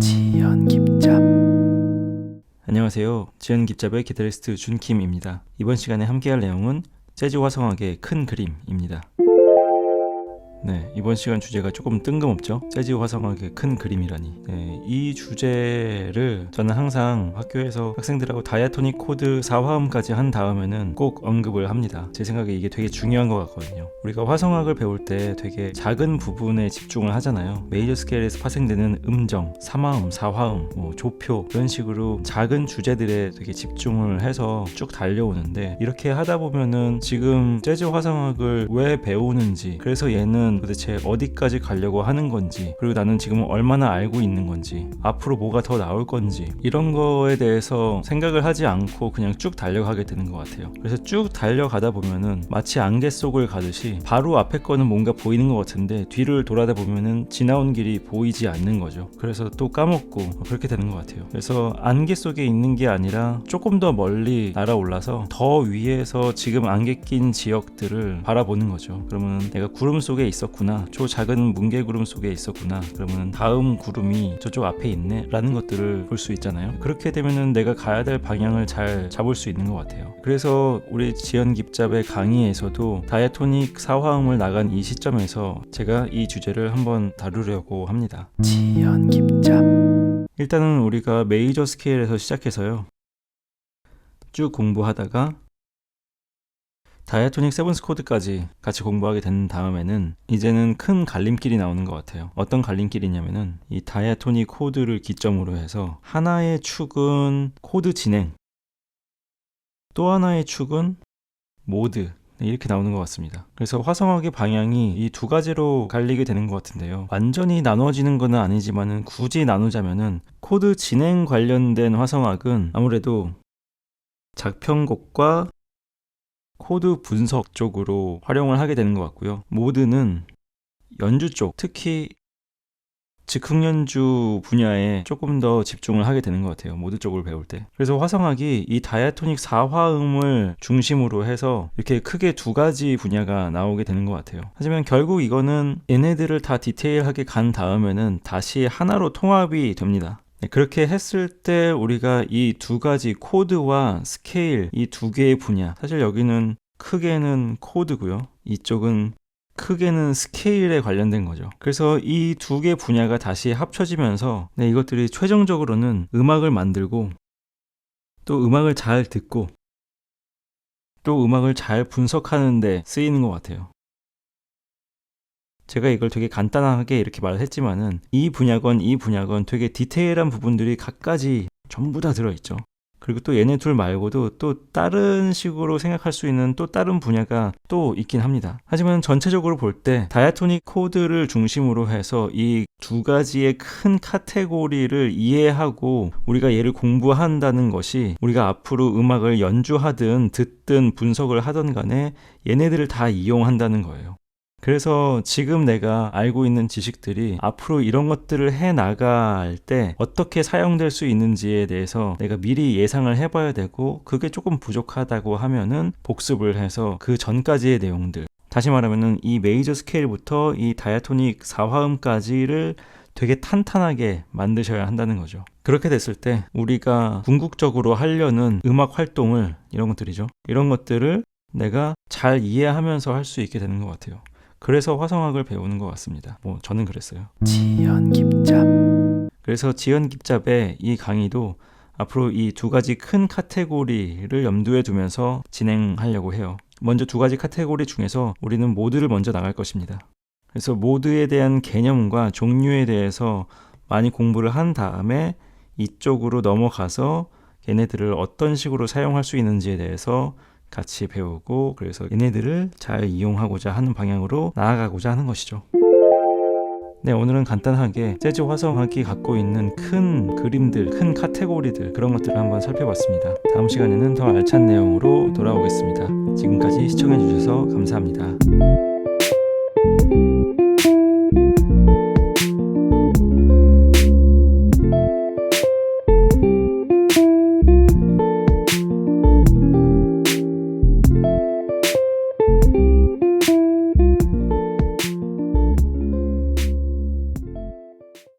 지연 깊잡 안녕하세요. 지연 기잡의 기타리스트 준킴입니다. 이번 시간에 함께할 내용은 재즈 화성학의 큰 그림입니다. 네, 이번 시간 주제가 조금 뜬금없죠? 재즈 화성학의 큰 그림이라니. 네, 이 주제를 저는 항상 학교에서 학생들하고 다이아토닉 코드 4화음까지 한 다음에는 꼭 언급을 합니다. 제 생각에 이게 되게 중요한 것 같거든요. 우리가 화성학을 배울 때 되게 작은 부분에 집중을 하잖아요. 메이저 스케일에서 파생되는 음정, 3화음, 4화음, 뭐 조표 이런 식으로 작은 주제들에 되게 집중을 해서 쭉 달려오는데 이렇게 하다 보면은 지금 재즈 화성학을 왜 배우는지 그래서 얘는 도대체 어디까지 가려고 하는 건지 그리고 나는 지금 얼마나 알고 있는 건지 앞으로 뭐가 더 나올 건지 이런 거에 대해서 생각을 하지 않고 그냥 쭉 달려가게 되는 것 같아요. 그래서 쭉 달려가다 보면은 마치 안개 속을 가듯이 바로 앞에 거는 뭔가 보이는 것 같은데 뒤를 돌아다 보면은 지나온 길이 보이지 않는 거죠. 그래서 또 까먹고 그렇게 되는 것 같아요. 그래서 안개 속에 있는 게 아니라 조금 더 멀리 날아올라서 더 위에서 지금 안개 낀 지역들을 바라보는 거죠. 그러면 내가 구름 속에 있 었구나. 저 작은 뭉게 구름 속에 있었구나. 그러면 다음 구름이 저쪽 앞에 있네. 라는 것들을 볼 수 있잖아요. 그렇게 되면은 내가 가야 될 방향을 잘 잡을 수 있는 것 같아요. 그래서 우리 지연 깊잡의 강의에서도 다이아토닉 4화음을 나간 이 시점에서 제가 이 주제를 한번 다루려고 합니다. 지연 깊잡 일단은 우리가 메이저 스케일에서 시작해서요. 쭉 공부하다가 다이아토닉 세븐스 코드까지 같이 공부하게 된 다음에는 이제는 큰 갈림길이 나오는 것 같아요. 어떤 갈림길이냐면은 이 다이아토닉 코드를 기점으로 해서 하나의 축은 코드 진행, 또 하나의 축은 모드, 네, 이렇게 나오는 것 같습니다. 그래서 화성학의 방향이 이 두 가지로 갈리게 되는 것 같은데요. 완전히 나눠지는 건 아니지만은 굳이 나누자면은 코드 진행 관련된 화성학은 아무래도 작편곡과 코드 분석 쪽으로 활용을 하게 되는 것 같고요. 모드는 연주 쪽, 특히 즉흥 연주 분야에 조금 더 집중을 하게 되는 것 같아요. 모드 쪽을 배울 때. 그래서 화성학이 이 다이아토닉 4화음을 중심으로 해서 이렇게 크게 두 가지 분야가 나오게 되는 것 같아요. 하지만 결국 이거는 얘네들을 다 디테일하게 간 다음에는 다시 하나로 통합이 됩니다. 네, 그렇게 했을 때 우리가 이 두 가지 코드와 스케일 이 두 개의 분야 사실 여기는 크게는 코드고요. 이쪽은 크게는 스케일에 관련된 거죠. 그래서 이 두 개 분야가 다시 합쳐지면서 네, 이것들이 최종적으로는 음악을 만들고 또 음악을 잘 듣고 또 음악을 잘 분석하는 데 쓰이는 것 같아요. 제가 이걸 되게 간단하게 이렇게 말을 했지만은 이 분야건 이 분야건 되게 디테일한 부분들이 각가지 전부 다 들어있죠. 그리고 또 얘네 둘 말고도 또 다른 식으로 생각할 수 있는 또 다른 분야가 또 있긴 합니다. 하지만 전체적으로 볼 때 다이아토닉 코드를 중심으로 해서 이 두 가지의 큰 카테고리를 이해하고 우리가 얘를 공부한다는 것이 우리가 앞으로 음악을 연주하든 듣든 분석을 하든 간에 얘네들을 다 이용한다는 거예요. 그래서 지금 내가 알고 있는 지식들이 앞으로 이런 것들을 해 나갈 때 어떻게 사용될 수 있는지에 대해서 내가 미리 예상을 해봐야 되고 그게 조금 부족하다고 하면은 복습을 해서 그 전까지의 내용들 다시 말하면은 이 메이저 스케일부터 이 다이아토닉 4화음까지를 되게 탄탄하게 만드셔야 한다는 거죠. 그렇게 됐을 때 우리가 궁극적으로 하려는 음악 활동을 이런 것들이죠. 이런 것들을 내가 잘 이해하면서 할 수 있게 되는 것 같아요. 그래서 화성학을 배우는 것 같습니다. 뭐 저는 그랬어요. 지연 깊잡 그래서 지연 깊잡의 이 강의도 앞으로 이 두 가지 큰 카테고리를 염두에 두면서 진행하려고 해요. 먼저 두 가지 카테고리 중에서 우리는 모드를 먼저 나갈 것입니다. 그래서 모드에 대한 개념과 종류에 대해서 많이 공부를 한 다음에 이쪽으로 넘어가서 얘네들을 어떤 식으로 사용할 수 있는지에 대해서 같이 배우고 그래서 얘네들을 잘 이용하고자 하는 방향으로 나아가고자 하는 것이죠. 네, 오늘은 간단하게 재즈 화성학이 갖고 있는 큰 그림들, 큰 카테고리들 그런 것들을 한번 살펴봤습니다. 다음 시간에는 더 알찬 내용으로 돌아오겠습니다. 지금까지 시청해 주셔서 감사합니다.